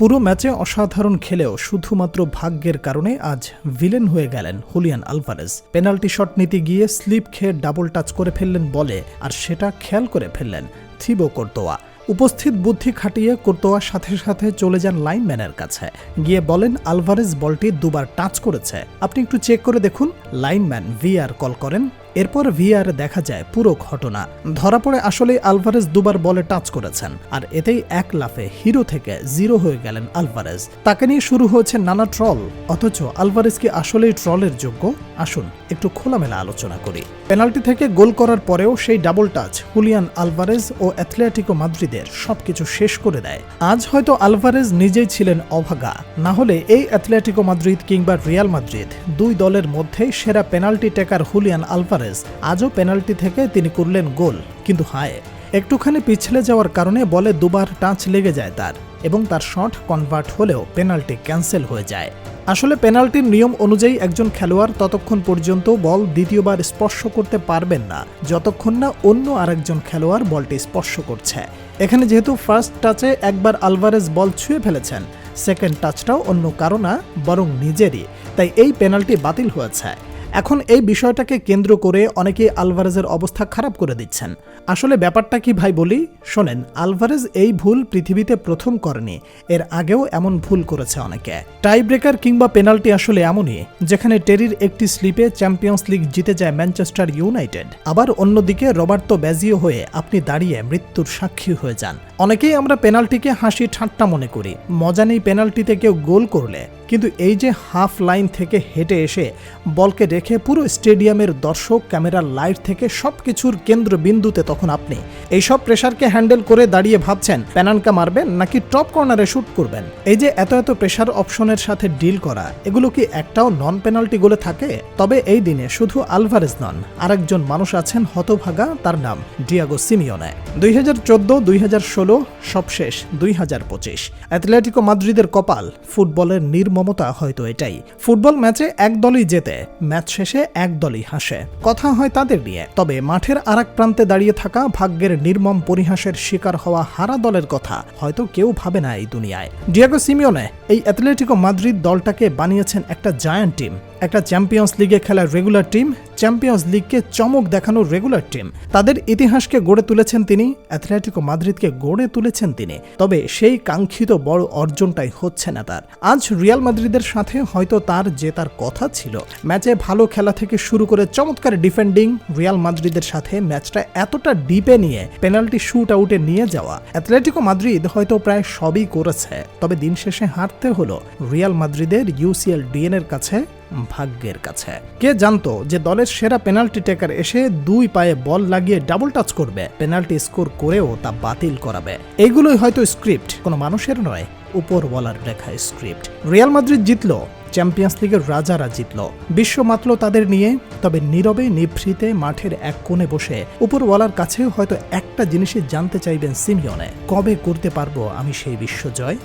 পুরো ম্যাচে অসাধারণ খেলেও শুধুমাত্র ভাগ্যের কারণে আজ ভিলেন হয়ে গেলেন হুলিয়ান আলভারেজ। পেনাল্টি শট নিতে গিয়ে স্লিপ খেয়ে ডাবল টাচ করে ফেললেন বলে, আর সেটা খেয়াল করে ফেললেন থিবো কোর্তোয়া। উপস্থিত বুদ্ধি খাটিয়ে কোর্তোয়ার সাথে সাথে চলে যান লাইনম্যানের কাছে। গিয়ে বলেন, আলভারেজ বলটি দুবার টাচ করেছে। আপনি একটু চেক করে দেখুন। লাইনম্যান ভিআর কল করেন। এরপর ভিআর দেখা যায় পুরো ঘটনা। ধরা পড়ে আসলে আলভারেজ দুবার বলে টাচ করেছেন, আর এতেই এক লাফে হিরো থেকে জিরো হয়ে গেলেন আলভারেজ। তাকে নিয়ে শুরু হয়েছে নানা ট্রল, অথচ আলভারেজ কি আসলেই ট্রলের যোগ্য? আসুন একটু খোলামেলা আলোচনা করি। পেনাল্টি থেকে গোল করার পরেও সেই ডাবল টাচ হুলিয়ান আলভারেজ ও অ্যাথলেটিকো মাদ্রিদের সবকিছু শেষ করে দেয়। আজ হয়তো আলভারেজ নিজেই ছিলেন অভাগা, না হলে এই অ্যাথলেটিকো মাদ্রিদ কিংবা রিয়াল মাদ্রিদ দুই দলের মধ্যেই সেরা পেনাল্টি টেকার হুলিয়ান আলভারেজ আজও পেনাল্টি থেকে তিনি করলেন গোল, কিন্তু হায়, একটুখানি পিছলে যাওয়ার কারণে বলে দুবার টাচ লেগে যায় তার এবং তার শট কনভার্ট হলেও পেনাল্টি ক্যান্সেল হয়ে যায়। আসলে পেনাল্টির নিয়ম অনুযায়ী একজন খেলোয়াড় ততক্ষণ পর্যন্ত বল দ্বিতীয়বার স্পর্শ করতে পারবেন না, যতক্ষণ না অন্য আরেকজন খেলোয়াড় বলটি স্পর্শ করছে। এখানে যেহেতু ফার্স্ট টাচে একবার আলভারেজ বল ছুঁয়ে ফেলেছেন সেকেন্ড টাচটাও অন্য কারও না, বরং নিজেরই, তাই এই পেনাল্টি বাতিল হয়েছে। এখন এই বিষয়টাকে কেন্দ্র করে অনেকেই আলভারেজের অবস্থা খারাপ করে দিচ্ছেন। আসলে ব্যাপারটা কি ভাই বলি? শোনেন, আলভারেজ এই ভুল পৃথিবীতে প্রথম করেনি। এর আগেও এমন ভুল করেছে অনেকে। টাই ব্রেকার কিংবা পেনাল্টি আসলে এমনই, যেখানে টেরির একটি স্লিপে চ্যাম্পিয়ন্স লিগ জিতে যায় ম্যানচেস্টার ইউনাইটেড। আবার অন্যদিকে রবার্তো ব্যাজিও হয়ে আপনি দাঁড়িয়ে মৃত্যুর সাক্ষী হয়ে যান। অনেকেই আমরা পেনাল্টিকে হাসি ঠাট্টা মনে করি। মজা নেই পেনাল্টিতে কেউ গোল করলে। কিন্তু এই যে হাফ লাইন থেকে হেঁটে এসে বলকে রেখে পুরো স্টেডিয়ামের দর্শক, ক্যামেরার লাইট থেকে সবকিছুর কেন্দ্রবিন্দুতে তখন আপনি। এইসব প্রেশারকে হ্যান্ডেল করে দাঁড়িয়ে ভাবছেন প্যানানকা মারবেন নাকি টপ কর্নারে শ্যুট করবেন? এই যে এত এত প্রেশার অপশনের সাথে ডিল করা, এগুলো কি একটাও নন পেনাল্টি গোলে থাকে? তবে এই দিনে শুধু আলভারেজ নন, আরেকজন মানুষ আছেন হতভাগা তার নাম, ডিয়াগো সিমিওনে। দুই হাজার চোদ্দ, দুই হাজার ষোলো সবশেষ দুই হাজার পঁচিশ। অ্যাথলেটিকো মাদ্রিদের কপাল, ফুটবলের নির্মমতা হয়তো এটাই। ফুটবল ম্যাচে এক দলই জেতে, ম্যাচ শেষে এক দলই হাসে। কথা হয় তাদের নিয়ে, তবে মাঠের আর প্রান্তে দাঁড়িয়ে থাকা ভাগ্যের নির্মম পরিহাসের শিকার হওয়া হারা দলের কথা হয়তো কেউ ভাবে না এই দুনিয়ায়। ডিয়াগো সিমিওনে এই অ্যাথলেটিকো মাদ্রিদ দলটাকে বানিয়েছেন একটা জায়ান্ট টিম। একটা চ্যাম্পিয়ন্স লিগে খেলার রেগুলার টিম চ্যাম্পিয়ন্স লিগকে চমক দেখানোর রেগুলার টিম তাদের ইতিহাসকে গড়ে তুলেছেন তিনি অ্যাথলেটিকো মাদ্রিদকে গড়ে তুলেছেন তিনি। তবে সেই কাঙ্ক্ষিত বড় অর্জনটাই হচ্ছে না তার। আজ রিয়াল মাদ্রিদের সাথে হয়তো তার জেতার কথা ছিল। ম্যাচে ভালো খেলা থেকে শুরু করে চমৎকার ডিফেন্ডিং রিয়াল মাদ্রিদের সাথে ম্যাচটা এতটা ডিপে নিয়ে পেনাল্টি শুট আউটে নিয়ে যাওয়া অ্যাথলেটিকো মাদ্রিদ হয়তো প্রায় সবই করেছে। তবে দিন শেষে হারতে হলো রিয়াল মাদ্রিদের ইউসিএল ডিএন এর কাছে ভাগ্যের কাছে। কে জানতো যে দলের সেরা পেনাল্টি টেকার এসে দুই পায়ে বল লাগিয়ে ডাবল টাচ করবে? পেনাল্টি স্কোর করেও তা বাতিল করাবে। এইগুলোই হয়তো স্ক্রিপ্ট, কোনো মানুষের নয়, উপর উপরওয়ালার লেখা স্ক্রিপ্ট। রিয়াল মাদ্রিদ জিতলো, চ্যাম্পিয়ন্স লিগের রাজারা জিতল। বিশ্ব মাতল তাদের নিয়ে, তবে নীরবে নিভৃতে মাঠের এক কোণে বসে উপরওয়ালার কাছে হয়তো একটা জিনিসই জানতে চাইবেন সিমিয়নে। কবে করতে পারব আমি সেই বিশ্ব জয়